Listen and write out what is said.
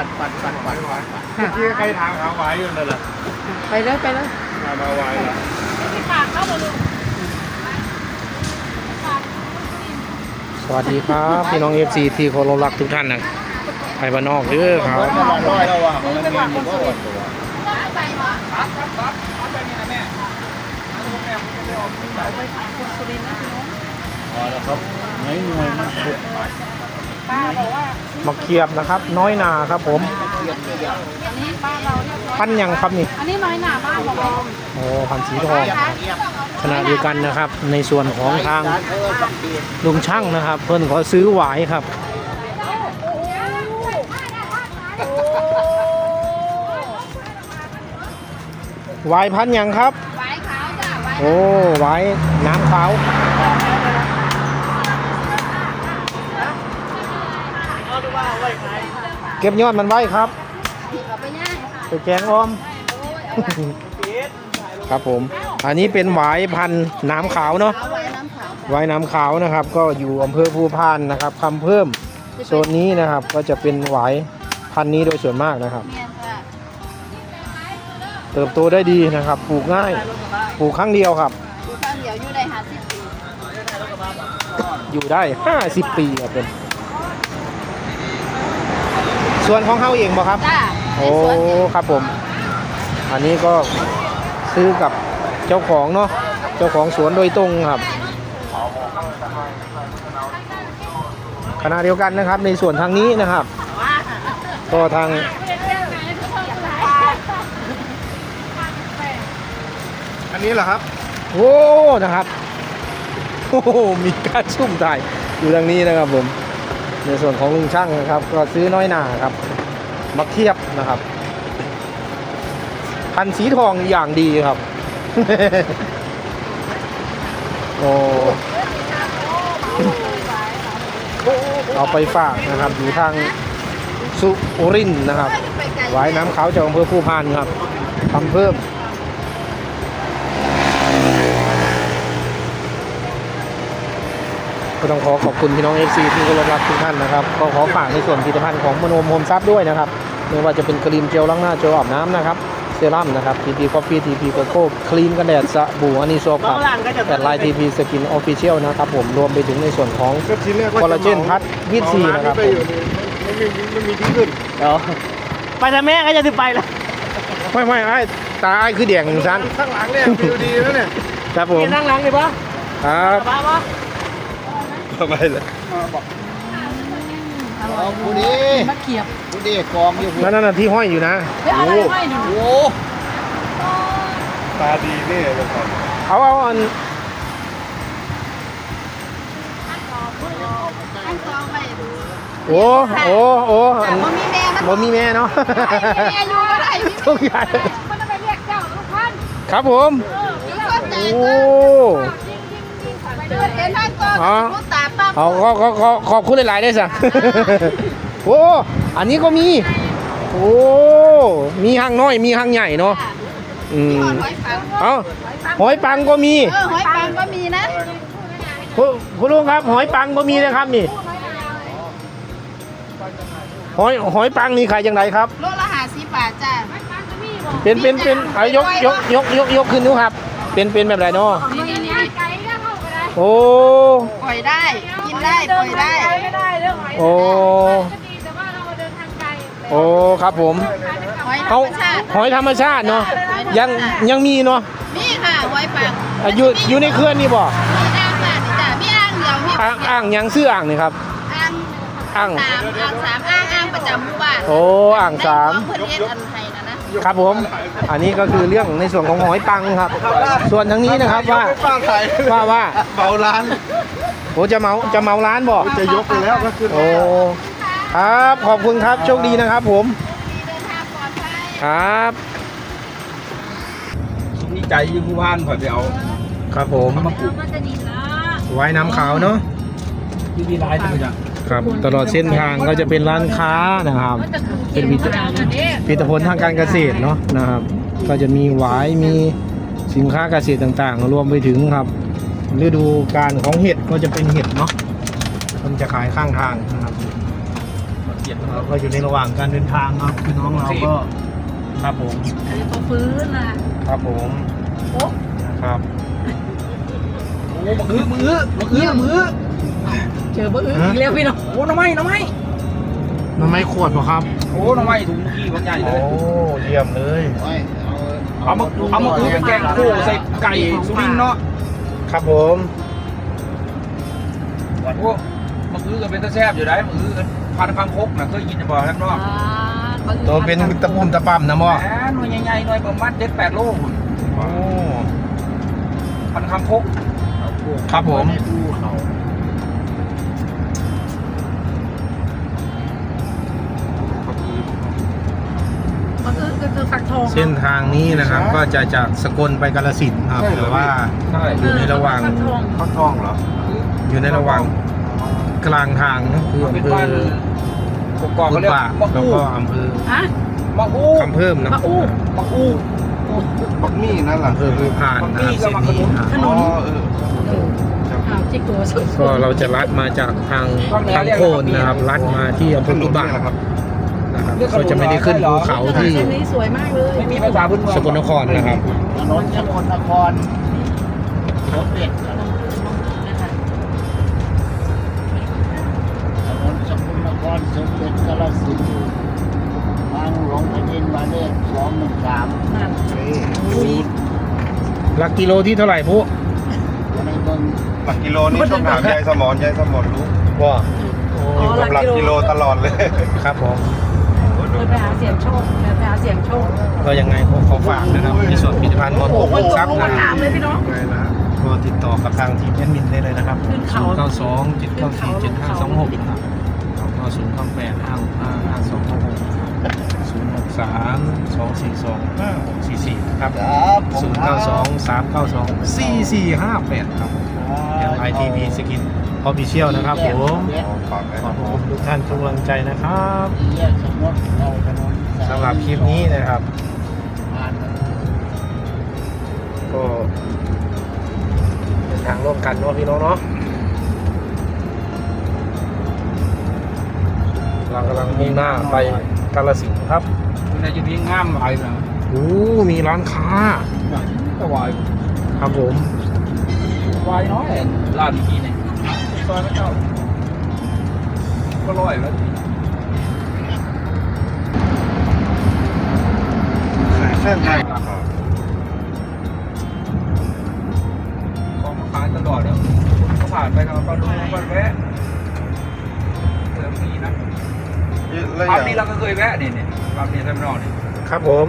ปัดปัดปัดปัดปัดปัดเมื่อกี้ใครถามหาไว้อยู่นั่นแหละไปเลยไปเลยมามาไว้ละสวัสดีครับพี่น้องเอฟซีที่เคารพรักทุกท่านนะไปบ้านนอกเด้อครับมันมาน้อยแล้วว่ะมันมีอยู่ก็อดตัวพอแล้วครับไหนหน่วยมันสุด มะเขียบนะครับ น้อยนาครับผม อันนี้บ้านเราเรียบร้อยพันยังครับนี่ อันนี้น้อยหนาบ้านของเราโอ้พันสีทองขณะเดียวกันนะครับ ในส่วนของทางการเออสังเกตลุงช่างนะครับ เพิ่นขอซื้อหวายครับ หวายพันยังครับ ไว้ขาวจ้ะไว้โอ้หวายน้ำขาว เก็บยอดมันไว้ครับเอาไปย่างค่ะไปแกงอ้อม ครับผม อันนี้เป็นหวายพันธุ์น้ำขาวเนาะเอาไว้น้ำขาวหวายน้ำขาวนะครับ ก็อยู่อำเภอภูพานนะครับคำเพิ่มโซนนี้นะครับ ก็จะเป็นหวายพันธุ์นี้โดยส่วนมากนะครับเมียนค่ะเติบโตได้ดีนะครับ ปลูกง่าย ปลูกครั้งเดียวครับดูข้างเดียวอยู่ได้หาสิบปี อยู่ได้ 50 ปีครับเป็น ส่วนของเฮาเองบ่ครับจ้าโอ้ ครับผม อันนี้ก็ซื้อกับเจ้าของเนาะ เจ้าของสวนโดยตรงครับ ขณะเดียวกันนะครับ ในส่วนทางนี้นะครับ ก็ทางอันนี้เหรอครับ โอ้ นะครับ โอ้โหมีการชุ่มถ่ายอยู่ทางนี้นะครับผม ในส่วนของลุงช่างนะครับ ก็ซื้อน้อยหนาครับมาเทียบนะครับพันสีทองอย่างดีครับ โอ้เอาไปฝากนะครับอยู่ทางสุรินนะครับไว้น้ำเขาจากอำเภอผู้พานครับทำเพิ่ม ก็ต้องขอขอบคุณพี่น้อง FC ที่เคารพรักทุกท่านนะครับ ก็ขอฝากในส่วนผลิตภัณฑ์ของมโนมโฮมซับด้วยนะครับ ไม่ว่าจะเป็นครีมเจลล้างหน้าเจลอาบน้ำนะครับ เซรั่มนะครับ TP Coffee TP Coco ครีมกันแดดสบู่อันนี้โซครับแต่ลาย TP Skin Official นะครับผมรวมไปถึงในส่วนของก็ทีแรกว่าคอลลาเจนพัดวิตซีนะครับไปผมอยู่นี่ไม่มีไม่มีที่ขึ้นไปแต่แม่ก็จะถึงไปแล้วไม่ไม่ไอ้ตาไอ้คือแดงซันข้างหลังเนี่ยวิวดีแล้วเนี่ยครับผมนั่งหลังเลยปะครับป้าปะ ทำไมล่ะเอาผู้ดีมะเขียบผู้ดีกองอยู่นั่นน่ะที่ห้อยอยู่นะ เฮ้ยอะไรไม่หนูโอ้ตาดีนี่เลยครับเอาเอาอันอันซองไม่ดูโอ้โอ้โอ้อัแต่นว่ามีแม่มันบ่มีแม่เนาะ แม่ อยู่ก็ได้มีทุกอย่าง มันจะไปเรียกเจ้าทุกท่านครับผมมีสนใจโอ้ ก็เดินเห็นท่านก็อ๋อรู้ตาป้า เอาขอขอขอขอบคุณหลายๆได้สักโอ้ อันนี้ก็มี โอ้ มีหางน้อย มีหางใหญ่เนาะ อืมหอยปังเอาหอยปังก็มีเออหอยปังก็มีนะ คุณคุณลุงครับ หอยปังก็มีนะครับนี่ หอยหอยปังนี่ขายยังไงครับ โลละห้าสิบบาทจ้าเป็นเป็นเป็นเอายกยกยกยกยกขึ้นดูครับ เป็นเป็นแบบไหนเนาะนี่นี่นี่ โอ้ ปล่อยได้ กินได้ ปล่อยได้โอ้โอ้ ครับผม หอยธรเอารมชาติ หอยธรรมชาติเนาะ ยังยังมีเนาะมีค่ะ หอยปังอะอยู่อยู่ในเคลื่อนนี่บ่มีอ่างค่ะนี่จ้ะมีอ่างเดียวมีอ่างอ่างยังซื้ออ่างนี่ครับ อ่างอ่างสามอ่างสามอ่างอ่างประจำหมู่บ้านโอ้ อ่างสามในคลองเพื่อนเอ็ดอันไทยนะนะ ครับผม อันนี้ก็คือเรื่องในส่วนของหอยปังครับ ส่วนทางนี้นะครับว่าป้าขายว่าว่าเบาร้านโอ้จะเมาจะเมาร้านบ่จะยกไปแล้วก็คือโอ้ครับขอบคุณครับโชคดีนะครับผมเดินทางปลอดภัยครับมีใจอยู่ผู้พานก่อนเดี๋ยวครับผมมาปลูกไว้น้ำขาวเนาะที่มีลายจังเลย ครับตลอดเส้นทางก็จะเป็นร้านค้านะครับ เป็นวิตผลิตผลทางการเกษตรเนาะนะครับ ก็จะมีหวายมีสินค้าเกษตรต่างๆ รวมไปถึงครับฤดูการของเห็ดก็จะเป็นเห็ดเนาะมันจะขายข้างทางนะครับเจ็ดเราก็อยู่ในระหว่างการเดินทางครับพี่น้องเราก็ครับผมอันนี้เขาฟื้นนะครับผมโอ้นะครับโอ้มือมือมือมือ เจอบ่อึอีกแล้วพี่น้องโอ้น้ำไม้น้ำไม้มันไม่ขวดหรอครับ โอ้น้ำไม้ถุงขี้บางใหญ่เลโอ้ยเยี่ยมเลย เอามาเอามาคือเป็นแกงโคใส่ไก่สุรินทร์เนาะ ครับผมโอ้มันคือก็เป็นตะแซ่บอยู่ได้มันคือพันคำคกนะเคยกินจะบอกแล้วเนาะตัวเป็นตะปุ่มตะปั๊มนะหมอแหมหน่วยใหญ่ๆหน่วยประมาณเจ็ดแปดโลโอ้พันคำคกครับผม คือก็คือฟักทองเส้นทางนี้นะครับก็จะจากสกลไปกาฬสินธุ์ครับหรือว่าใช่อยู่ในระหว่าง ฟักทองข้าวท่องเหรออยู่ในระหว่างกลางทางนะคือเป็นอำเภบ้านอกกอกกุเขาดเรียกปากมะแล้วอู้ก็อำเภอฮะมะอู้คำเพิ่มนะมะอู้ มะอู้ บักมี่นั่นแหละอำเภอภูพานนะครับเส้นนี้ครับถนอ๋อนเออเอออ้าวจิกโกสุดก็เราจะลัดมาจากทางทางโคนนะครับลัดมาที่อำเภอกุดบากนี่แหละครับนะครับ ก็จะไม่ได้ขึ้นภูเขาที่เส้นนี้สวยมากเลยไม่มีภาษาพื้นเมืองสกลนครนะครับถนนสกลนครรถเด็ดนะคะถนนสกลนครสมเด็จกาฬสินธุ์ทางหลวงแผ่นดินหมายเลขสองหนึ่งสามนั่นนี่อุ้ยหลักกิโลที่เท่าไหร่พุอยู่ในเมืองหลักกิโลนี่ต้องถามยายสมอนยายสมอนรู้ว่าอยู่กับหลักกิโลตลอดเลยครับผม เดินไปหาเสียงโชคเดินไปหาเสียงโชคก็ยังไงผมขอฝากนะครับในส่วนผลิตภัณฑ์มอนโอ้โหโฮมซับลงนะมาคถารับมเลยพี่น้อง ไงนะ ก็ติดต่อกับทางทีมแอดมินได้เลยนะครับขึ้นเขา0 9 2 7 9 4 7 5 2 6นะครับแล้วก็0 9 8 5 6 5 5 2 6 6 0 6 3 2 4 2 5 6 4 4นะครับครับผม0 9 2 3 9 2 4 4 5 8ครับแอมไอทีพีสกิน ออฟฟิเชียลนะครับผมเอาฝากไว้ขอบคุณทุกท่านทุกกำลังใจนะครับแยกสมมติเราถนนสำหรับคลิปนี้นะครับผ่านก็เป็นทางร่วมกันเนาะพี่น้องเนาะเรากำลังมุ่งหน้าไปกาลสินธุ์ครับในจุดนี้งามไปนะโอ้มีร้านค้าก็วายครับผมวายน้อยร้านนี้เนี่ย ซอยพระเจ้าก็ร้อยแล้วเส้นทางของมาขายตลอดเนี่ยเขาผ่านไปก็ก็ดูก็แวะเติมนี้นะแล้วอปั๊มนี้เราก็เคยแวะนี่เนี่ยปั๊มนี้ท่านรองนี่ครับผม